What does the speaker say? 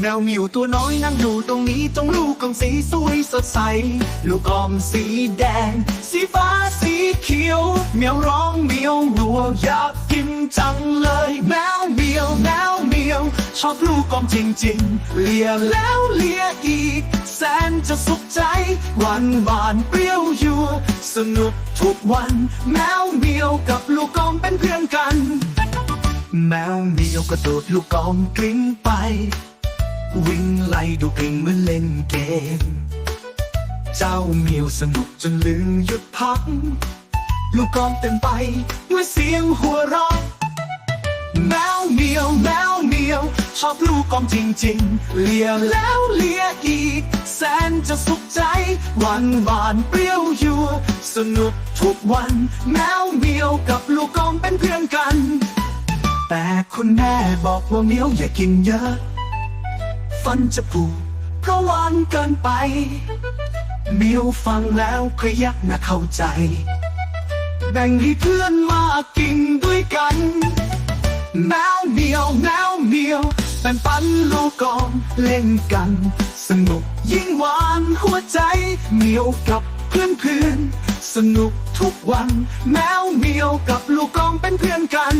แมวมียวตัวน้อยนั่งอยู่ตรงนี้ตรงลูกกองสีสวยสดใส ลูกกอมสีแดง สีฟ้าสีเขียวเมียวร้องเมียวรัวอยากกินจังเลยแมวเมียวแมวเมียว ชอบลูกกอมจริงๆเลียแล้วเลียอีก แสนจะสุขใจหวานหวานเปรี้ยวยัวสนุกทุกวัน แมวเมียวกับลูกกอมเป็นเพื่อนกัน แมวเมียวกระโดดลูกกอมกลิ้งไป วิ่งไล่ดูกลิ้งเหมือนเล่นเกม เจ้าเมียวสนุกจนลืมหยุดพัก ลูกกอมเต็มไปด้วยเสียงหัวเราะแมวเมียวแมวเมียว ชอบลูกกอมจริง ๆ เลียแล้วเลียอีก แสนจะสุขใจหวานหวานเปรี้ยวยัวสนุกทุกวัน แมวเมียวกับลูกกอมเป็นเพื่อนกัน แต่คุณแม่บอกว่าเมียวอย่ากินเยอะ ฟันจะผูกเพราะหวานเกินไปมียวฟังแล้วก็ยักน้าเข้าใจ แบ่งให้เพื่อนมากินด้วยกันแมวเหมียวแมวเหมียวเป็นปันลูกกอมเล่นกัน สนุกยิ่งหวานหัวใจเหมียวกับเพื่อนเพื่อนสนุกทุกวัน แมวเหมียวกับลูกกอมเป็นเพื่อนกัน